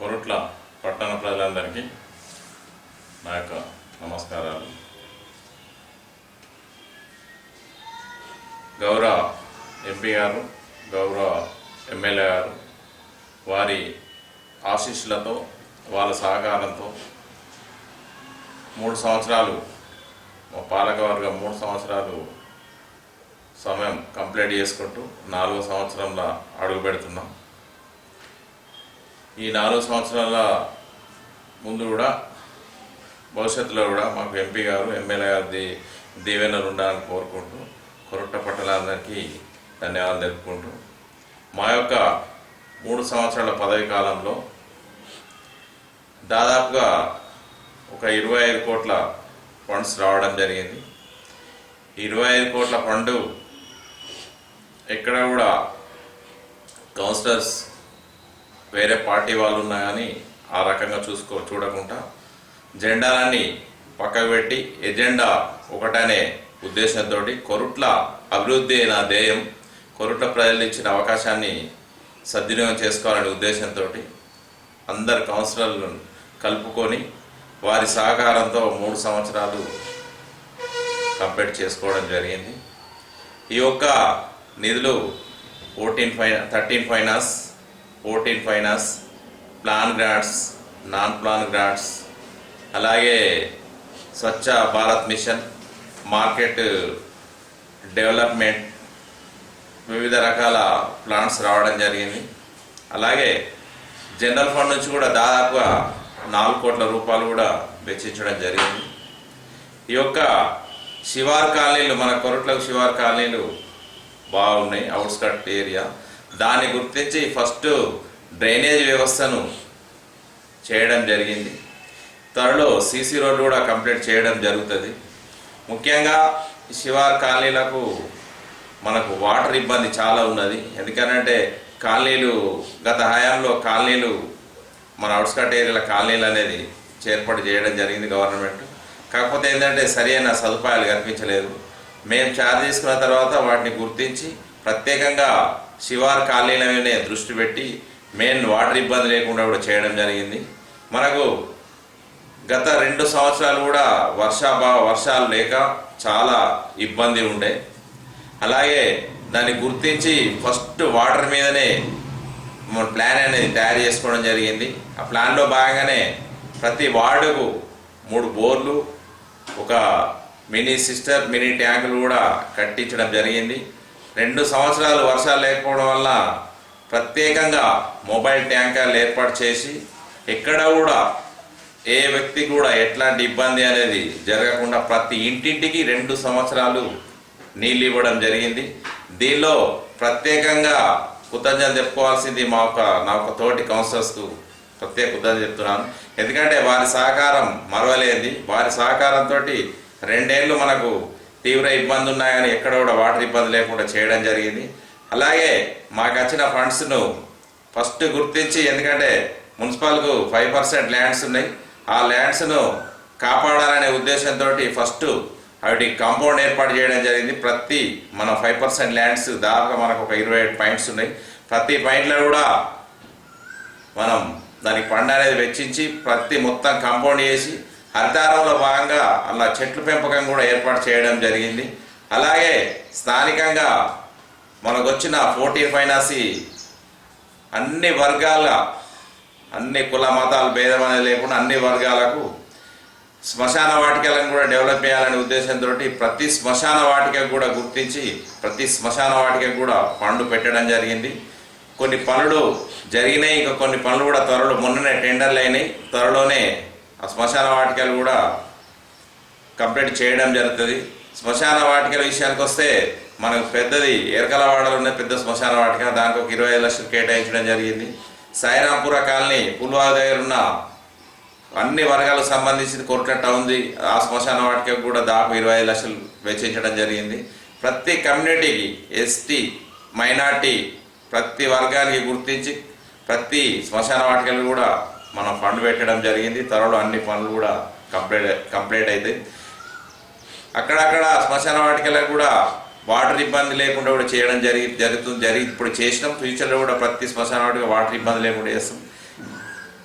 కొరుట్ల పట్టణ ప్రజలందరికీ నా యొక్క నమస్కారాలు. గౌరవ ఎంపీ గారు గౌరవ ఎమ్మెల్యే గారు వారి ఆశీస్సులతో వాళ్ళ సహకారంతో మూడు సంవత్సరాలు మా పాలకవర్గం మూడు సంవత్సరాలు సమయం కంప్లీట్ చేసుకుంటూ నాలుగో సంవత్సరంలో అడుగు పెడుతున్నాం ఈ నాలుగు సంవత్సరాల ముందు కూడా భవిష్యత్తులో కూడా మాకు ఎంపీ గారు ఎమ్మెల్యే గారి దీ దీవెనలు ఉండాలని కోరుకుంటూ కొరట్ట పట్టణాలందరికీ ధన్యవాదాలు తెలుపుకుంటూ మా యొక్క మూడు సంవత్సరాల పదవి కాలంలో దాదాపుగా ఒక ఇరవై ఐదు కోట్ల ఫండ్స్ రావడం జరిగింది. ఇరవై ఐదు కోట్ల ఫండ్ ఎక్కడ కూడా కౌన్సిలర్స్ వేరే పార్టీ వాళ్ళు ఉన్నా కానీ ఆ రకంగా చూసుకో చూడకుండా జెండాలన్నీ పక్కకు పెట్టి ఎజెండా ఒకటనే ఉద్దేశంతో కొరుట్ల అభివృద్ధి నా ధ్యేయం కొరుట్ల ప్రజలు ఇచ్చిన అవకాశాన్ని సద్వినియోగం చేసుకోవాలనే ఉద్దేశంతో అందరు కౌన్సిలర్లను కలుపుకొని వారి సహకారంతో మూడు సంవత్సరాలు కంప్లీట్ చేసుకోవడం జరిగింది. ఈ యొక్క నిధులు fourteen fine thirteen finance fourteen finance plan grants non plan grants అలాగే Swachh Bharat mission market development వివిధ రకాల ప్లాన్స్ రావడం జరిగింది. అలాగే జనరల్ ఫండ్ నుంచి కూడా దాదాపుగా నాలుగు కోట్ల రూపాయలు కూడా వెచ్చించడం జరిగింది. ఈ యొక్క శివార్ కాలనీలు మన కొరట్లకు శివార్ కాలనీలు బాగున్నాయి అవుట్స్కట్ ఏరియా. దాన్ని గుర్తించి ఫస్ట్ డ్రైనేజ్ వ్యవస్థను చేయడం జరిగింది. త్వరలో సీసీ రోడ్డు కూడా కంప్లీట్ చేయడం జరుగుతుంది. ముఖ్యంగా శివార్ కాలనీలకు మనకు వాటర్ ఇబ్బంది చాలా ఉన్నది. ఎందుకనంటే కాలనీలు గత హయాంలో కాలనీలు మన అవుట్స్కట్ ఏరియాల కాలనీలు అనేది ఏర్పాటు చేయడం జరిగింది గవర్నమెంట్. కాకపోతే ఏంటంటే సరైన సదుపాయాలు కల్పించలేదు. మేము ఛార్జ్ తీసుకున్న తర్వాత వాటిని గుర్తించి ప్రత్యేకంగా శివారు ఖాళీల మీదనే దృష్టి పెట్టి మెయిన్ వాటర్ ఇబ్బంది లేకుండా కూడా చేయడం జరిగింది. మనకు గత రెండు సంవత్సరాలు కూడా వర్షాభావ వర్షాలు లేక చాలా ఇబ్బంది ఉండే. అలాగే దాన్ని గుర్తించి ఫస్ట్ వాటర్ మీదనే మన ప్లాన్ అనేది తయారు చేసుకోవడం జరిగింది. ఆ ప్లాన్లో భాగంగానే ప్రతి వార్డుకు మూడు బోర్లు ఒక మినీ సిస్టర్ మినీ ట్యాంకులు కూడా కట్టించడం జరిగింది. రెండు సంవత్సరాలు వర్షాలు లేకపోవడం వల్ల ప్రత్యేకంగా మొబైల్ ట్యాంకర్లు ఏర్పాటు చేసి ఎక్కడ కూడా ఏ వ్యక్తి కూడా ఎట్లాంటి ఇబ్బంది అనేది జరగకుండా ప్రతి ఇంటింటికి రెండు సంవత్సరాలు నీళ్ళు ఇవ్వడం జరిగింది. దీనిలో ప్రత్యేకంగా కృతజ్ఞత చెప్పుకోవాల్సింది మా ఒక నా ఒక తోటి కౌన్సిలర్స్కు ప్రత్యేక కృతజ్ఞత చెప్తున్నాను. ఎందుకంటే వారి సహకారం మరవలేంది వారి సహకారంతో రెండేళ్ళు మనకు తీవ్ర ఇబ్బంది ఉన్నా కానీ ఎక్కడ కూడా వాటర్ ఇబ్బంది లేకుండా చేయడం జరిగింది. అలాగే మాకు వచ్చిన ఫండ్స్ను ఫస్ట్ గుర్తించి ఎందుకంటే మున్సిపాల్కు ఫైవ్ పర్సెంట్ ల్యాండ్స్ ఉన్నాయి. ఆ ల్యాండ్స్ను కాపాడాలనే ఉద్దేశంతో ఫస్ట్ వాటి కాంపౌండ్ ఏర్పాటు చేయడం జరిగింది. ప్రతి మన ఫైవ్ పర్సెంట్ ల్యాండ్స్ దాదాపుగా మనకు ఒక ఇరవై ఏడు పాయింట్స్ ఉన్నాయి. ప్రతి పాయింట్లో కూడా మనం దానికి ఫండ్ అనేది వెచ్చించి ప్రతి మొత్తం కాంపౌండ్ చేసి హరితారంలో భాగంగా అలా చెట్లు పెంపకం కూడా ఏర్పాటు చేయడం జరిగింది. అలాగే స్థానికంగా మనకు వచ్చిన ఫోర్టీ ఫైనాన్సీ అన్ని వర్గాల అన్ని కుల మతాలు భేదం అనేది లేకుండా అన్ని వర్గాలకు శ్మశాన వాటికలను కూడా డెవలప్ చేయాలనే ఉద్దేశంతో ప్రతి శ్మశాన వాటిక కూడా గుర్తించి ప్రతి శ్మశాన వాటిక కూడా ఫండ్ పెట్టడం జరిగింది. కొన్ని పనులు జరిగినాయి. ఇంకా కొన్ని పనులు కూడా త్వరలో మొన్ననే టెండర్లు అయినాయి. త్వరలోనే ఆ శ్మశాన వాటికలు కూడా కంప్లీట్ చేయడం జరుగుతుంది. శ్మశాన వాటికల విషయానికి వస్తే మనకు పెద్దది ఎరకలవాడలో ఉన్న పెద్ద శ్మశాన వాటిక దానికి ఒక ఇరవై ఐదు లక్షలు కేటాయించడం జరిగింది. సాయిరాంపుర కాలనీ పుల్వాగ్ దగ్గర ఉన్న అన్ని వర్గాలకు సంబంధించి కొట్లట్ట ఉంది ఆ శ్మశాన వాటికి కూడా దాదాపు ఇరవై ఐదు లక్షలు వెచ్చించడం జరిగింది. ప్రతి కమ్యూనిటీకి ఎస్టీ మైనార్టీ ప్రతి వర్గానికి గుర్తించి ప్రతి శ్మశాన వాటికలు కూడా మనం ఫండ్ పెట్టడం జరిగింది. త్వరలో అన్ని పనులు కూడా కంప్లీట్ కంప్లీట్ అవుతాయి అక్కడక్కడ శ్మశాన వాటికలకు కూడా వాటర్ ఇబ్బంది లేకుండా కూడా చేయడం జరిగి జరుగుతుంది జరిగి ఇప్పుడు చేసినాం. ఫ్యూచర్లో కూడా ప్రతి శ్మశాన వాటికి వాటర్ ఇబ్బంది లేకుండా చేస్తాం.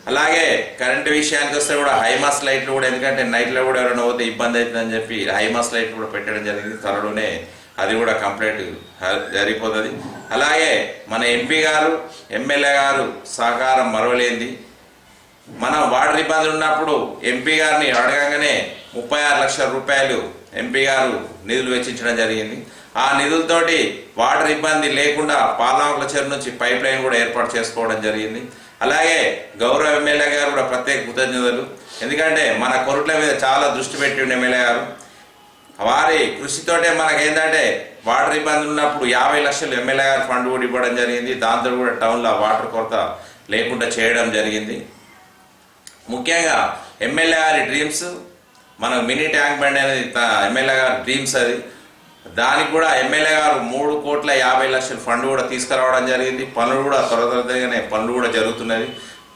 అలాగే కరెంటు విషయానికి వస్తే కూడా హైమాస్ లైట్లు కూడా ఎందుకంటే నైట్లో కూడా ఎవరైనా పోతే ఇబ్బంది అవుతుందని చెప్పి హైమాస్ లైట్లు కూడా పెట్టడం జరిగింది. త్వరలోనే అది కూడా కంప్లీట్ జరిగిపోతుంది. అలాగే మన ఎంపీ గారు ఎమ్మెల్యే గారు సహకారం మరవలేంది మనం వాటర్ ఇబ్బందులు ఉన్నప్పుడు ఎంపీ గారిని అడగంగానే ముప్పై ఆరు లక్షల రూపాయలు ఎంపీ గారు నిధులు వెచ్చించడం జరిగింది. ఆ నిధులతోటి వాటర్ ఇబ్బంది లేకుండా పాలనాకుల చెరువు నుంచి పైప్ లైన్ కూడా ఏర్పాటు చేసుకోవడం జరిగింది. అలాగే గౌరవ ఎమ్మెల్యే గారు కూడా ప్రత్యేక కృతజ్ఞతలు. ఎందుకంటే మన కొరుట్ల మీద చాలా దృష్టి పెట్టి ఎమ్మెల్యే గారు. వారి కృషితోటే మనకేంటంటే వాటర్ ఇబ్బంది ఉన్నప్పుడు యాభై లక్షలు ఎమ్మెల్యే గారు ఫండ్ కూడా ఇవ్వడం జరిగింది. దాంతో కూడా టౌన్లో వాటర్ కొరత లేకుండా చేయడం జరిగింది. ముఖ్యంగా ఎమ్మెల్యే గారి డ్రీమ్స్ మన మినీ ట్యాంక్ బండ్ అనేది ఎమ్మెల్యే గారి డ్రీమ్స్ అది. దానికి కూడా ఎమ్మెల్యే గారు మూడు కోట్ల యాభై లక్షల ఫండ్ కూడా తీసుకురావడం జరిగింది. పనులు కూడా త్వర త్వరగానే పనులు కూడా జరుగుతున్నది.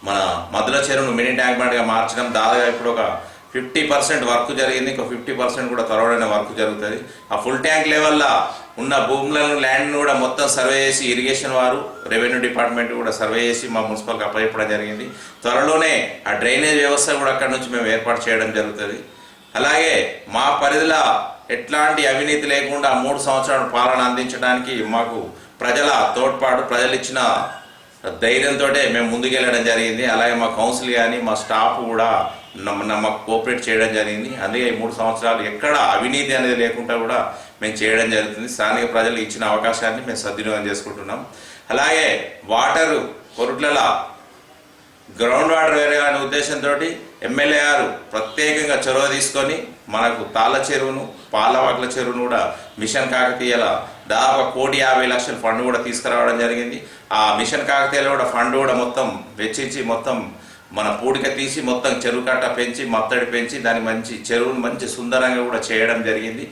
మన మధుల చెరువును మినీ ట్యాంక్ బండ్గా మార్చడం దాదాపు ఇప్పుడు ఒక ఫిఫ్టీ పర్సెంట్ వర్క్ జరిగింది. ఇంకో ఫిఫ్టీ పర్సెంట్ కూడా త్వరలోనే వర్క్ జరుగుతుంది. ఆ ఫుల్ ట్యాంక్ లెవెల్లో ఉన్న భూములను ల్యాండ్ను కూడా మొత్తం సర్వే చేసి ఇరిగేషన్ వారు రెవెన్యూ డిపార్ట్మెంట్ కూడా సర్వే చేసి మా మున్సిపల్కి అప్పచెప్పడం జరిగింది. త్వరలోనే ఆ డ్రైనేజ్ వ్యవస్థ కూడా అక్కడ నుంచి మేము ఏర్పాటు చేయడం జరుగుతుంది. అలాగే మా పరిధిలో ఎట్లాంటి అవినీతి లేకుండా మూడు సంవత్సరాల పాలన అందించడానికి మాకు ప్రజల తోడ్పాటు ప్రజలు ఇచ్చిన ధైర్యంతో మేము ముందుకెళ్ళడం జరిగింది. అలాగే మా కౌన్సిల్ కానీ మా స్టాఫ్ కూడా నమ్మ నమ్మకు కోఆపరేట్ చేయడం జరిగింది. అందుకే ఈ మూడు సంవత్సరాలు ఎక్కడ అవినీతి అనేది లేకుండా కూడా మేము చేయడం జరుగుతుంది. స్థానిక ప్రజలు ఇచ్చిన అవకాశాన్ని మేము సద్వినియోగం చేసుకుంటున్నాం. అలాగే వాటరు కొరుట్లలో గ్రౌండ్ వాటర్ వేరే అనే ఉద్దేశంతో ఎమ్మెల్యే గారు ప్రత్యేకంగా చొరవ తీసుకొని మనకు తాళ్ళ చెరువును పాలవాకుల చెరువును కూడా మిషన్ కాకతీయల దాదాపు కోటి యాభై లక్షల ఫండ్ కూడా తీసుకురావడం జరిగింది. ఆ మిషన్ కాకతీయలో కూడా ఫండ్ కూడా మొత్తం వెచ్చించి మొత్తం మన పూడిక తీసి మొత్తం చెరువు కట్ట పెంచి మత్తడి పెంచి దాని మంచి చెరువును మంచి సుందరంగా కూడా చేయడం జరిగింది.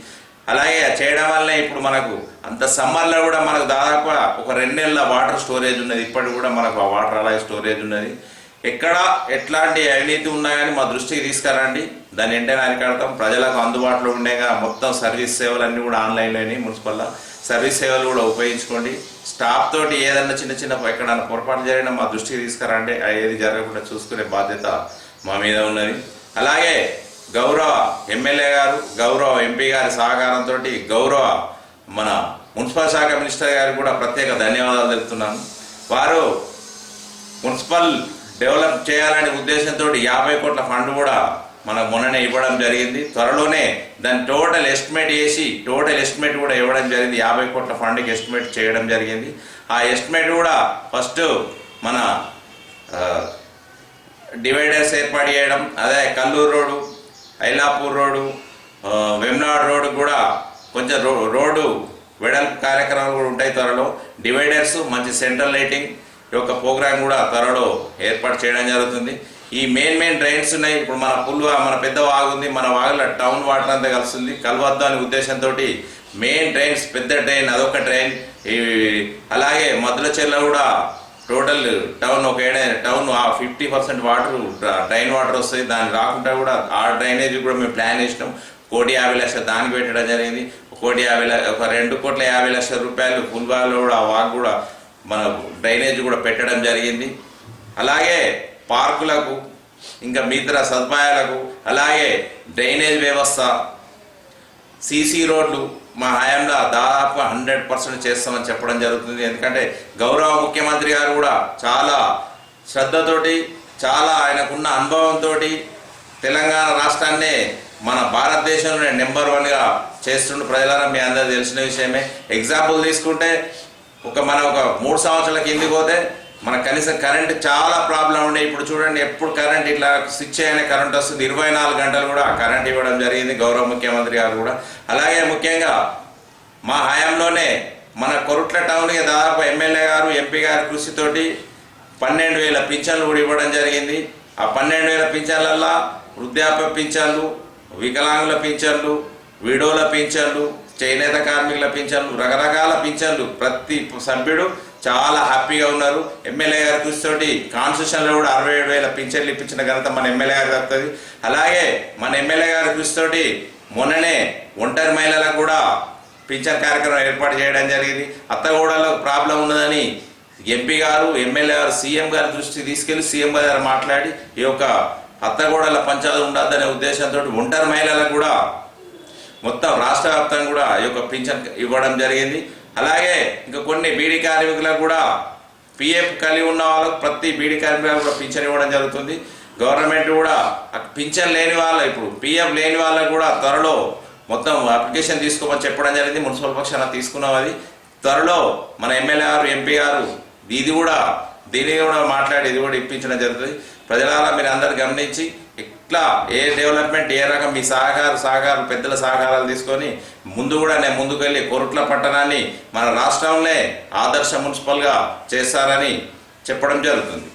అలాగే చేయడం వల్లనే ఇప్పుడు మనకు అంత సమ్మర్లో కూడా మనకు దాదాపు ఒక రెండు నెలల వాటర్ స్టోరేజ్ ఉన్నది. ఇప్పటికి కూడా మనకు ఆ వాటర్ అలాగే స్టోరేజ్ ఉన్నది. ఎక్కడ ఎట్లాంటి అవినీతి ఉన్నా కానీ మా దృష్టికి తీసుకురండి. దాన్ని వెంటనే అరికడతాం. ప్రజలకు అందుబాటులో ఉండేగా మొత్తం సర్వీస్ సేవలన్నీ కూడా ఆన్లైన్లోనే మున్సిపల్లో. సర్వీస్ సేవలు కూడా ఉపయోగించుకోండి. స్టాఫ్ తోటి ఏదన్నా చిన్న చిన్న ఎక్కడన్నా పొరపాటు జరిగినా మా దృష్టికి తీసుకురండి. ఆ ఏది జరగకుండా చూసుకునే బాధ్యత మా మీద ఉన్నది. అలాగే గౌరవ ఎమ్మెల్యే గారు గౌరవ ఎంపీ గారి సహకారంతో గౌరవ మన మున్సిపల్ శాఖ మినిస్టర్ గారికి కూడా ప్రత్యేక ధన్యవాదాలు తెలుపుతున్నాను. వారు మున్సిపల్ డెవలప్ చేయాలనే ఉద్దేశంతో యాభై కోట్ల ఫండ్ కూడా మనకు మొన్ననే ఇవ్వడం జరిగింది. త్వరలోనే దాని టోటల్ ఎస్టిమేట్ చేసి టోటల్ ఎస్టిమేట్ కూడా ఇవ్వడం జరిగింది. యాభై కోట్ల ఫండ్కి ఎస్టిమేట్ చేయడం జరిగింది. ఆ ఎస్టిమేట్ కూడా ఫస్ట్ మన డివైడర్స్ ఏర్పాటు చేయడం అదే Kalluru road Ailapur road Vemnad road కూడా కొంచెం రో రోడ్డు వెడల్పు కార్యక్రమాలు కూడా ఉంటాయి త్వరలో. డివైడర్స్ మంచి సెంట్రల్ లైటింగ్ యొక్క ప్రోగ్రామ్ కూడా త్వరలో ఏర్పాటు చేయడం జరుగుతుంది. ఈ మెయిన్ మెయిన్ డ్రైన్స్ ఉన్నాయి. ఇప్పుడు మన పుల్వా మన పెద్ద వాగు ఉంది. మన వాగులో టౌన్ వాటర్ అంతా కలుస్తుంది. కలవద్దు అనే ఉద్దేశంతో మెయిన్ డ్రైన్స్ పెద్ద డ్రైన్ అదొక డ్రైన్. ఈ అలాగే మధుల చెర్ల కూడా టోటల్ టౌన్ ఒక town town fifty percent water drain water వస్తుంది దాన్ని రాకుండా కూడా ఆ డ్రైనేజ్ కూడా మేము ప్లాన్ చేసినాం. కోటి యాభై లక్షలు దానికి పెట్టడం జరిగింది. కోటి యాభై లక్ష ఒక రెండు కోట్ల యాభై లక్షల రూపాయలు పుల్వాలో కూడా ఆ వాక్ కూడా మన డ్రైనేజ్ కూడా పెట్టడం జరిగింది. అలాగే పార్కులకు ఇంకా మిగతా సదుపాయాలకు అలాగే డ్రైనేజ్ వ్యవస్థ సీసీ రోడ్లు మా హయాంలో దాదాపు హండ్రెడ్ పర్సెంట్ చేస్తామని చెప్పడం జరుగుతుంది. ఎందుకంటే గౌరవ ముఖ్యమంత్రి గారు కూడా చాలా శ్రద్ధతోటి చాలా ఆయనకున్న అనుభవంతో తెలంగాణ రాష్ట్రాన్నే మన భారతదేశంలోనే నెంబర్ వన్గా చేస్తుండే ప్రజలారా మీ అందరూ తెలిసిన విషయమే. ఎగ్జాంపుల్ తీసుకుంటే ఒక మన ఒక మూడు సంవత్సరాల కిందికి పోతే మన కనీసం కరెంట్ చాలా ప్రాబ్లం ఉండే. ఇప్పుడు చూడండి ఎప్పుడు కరెంట్ ఇట్లా స్విచ్ అయిన కరెంట్ వస్తుంది. ఇరవై నాలుగు గంటలు కూడా కరెంట్ ఇవ్వడం జరిగింది గౌరవ ముఖ్యమంత్రి గారు కూడా. అలాగే ముఖ్యంగా మా హయాంలోనే మన కొరుట్ల టౌన్కి దాదాపు ఎమ్మెల్యే గారు ఎంపీ గారి కృషితోటి పన్నెండు వేల పింఛన్లు కూడా ఇవ్వడం జరిగింది. ఆ పన్నెండు వేల పింఛన్లల్లో వృద్ధాప్య పింఛన్లు వికలాంగుల పింఛన్లు విడోల పింఛన్లు చేనేత కార్మికుల పింఛన్లు రకరకాల పింఛన్లు ప్రతి సభ్యుడు చాలా హ్యాపీగా ఉన్నారు. ఎమ్మెల్యే గారి చూస్తోటి కాన్స్టిట్యూషన్లో కూడా అరవై ఏడు వేల పింఛన్లు ఇప్పించిన ఘనత మన ఎమ్మెల్యే గారు దక్కుతుంది అలాగే మన ఎమ్మెల్యే గారి కృషితోటి మొన్ననే ఒంటరి మహిళలకు కూడా పింఛన్ కార్యక్రమం ఏర్పాటు చేయడం జరిగింది. అత్తగూడలో ప్రాబ్లం ఉన్నదని ఎంపీ గారు ఎమ్మెల్యే గారు సీఎం గారి దృష్టికి తీసుకెళ్ళి సీఎం గారు మాట్లాడి ఈ యొక్క అత్తగోడల పంచాయతీ ఉండద్దనే ఉద్దేశంతో ఒంటరి మహిళలకు కూడా మొత్తం రాష్ట్ర వ్యాప్తంగా కూడా ఈ యొక్క పింఛన్ ఇవ్వడం జరిగింది. అలాగే ఇంకా కొన్ని బీడీ కార్మికులకు కూడా పిఎఫ్ కలిగి ఉన్న వాళ్ళకు ప్రతి బీడీ కార్మికులకు కూడా పింఛన్ ఇవ్వడం జరుగుతుంది. గవర్నమెంట్ కూడా పింఛన్ లేని వాళ్ళ ఇప్పుడు పిఎఫ్ లేని వాళ్ళకు కూడా త్వరలో మొత్తం అప్లికేషన్ తీసుకోమని చెప్పడం జరిగింది. మున్సిపల్ పక్షాన తీసుకున్నాం అది. త్వరలో మన ఎమ్మెల్యే గారు ఎంపీ గారు ఇది కూడా దీని కూడా మాట్లాడి ఇది కూడా ఇప్పించడం జరుగుతుంది. ప్రజలారా మీరు అందరు గమనించి ఇట్లా ఏ డెవలప్మెంట్ ఏ రకం? మీ సహకార సహకారం పెద్దల సహకారాలు తీసుకొని ముందు కూడా నేను ముందుకెళ్ళి కొరుట్ల పట్టణాన్ని మన రాష్ట్రంలో ఆదర్శ మున్సిపల్గా చేస్తారని చెప్పడం జరుగుతుంది.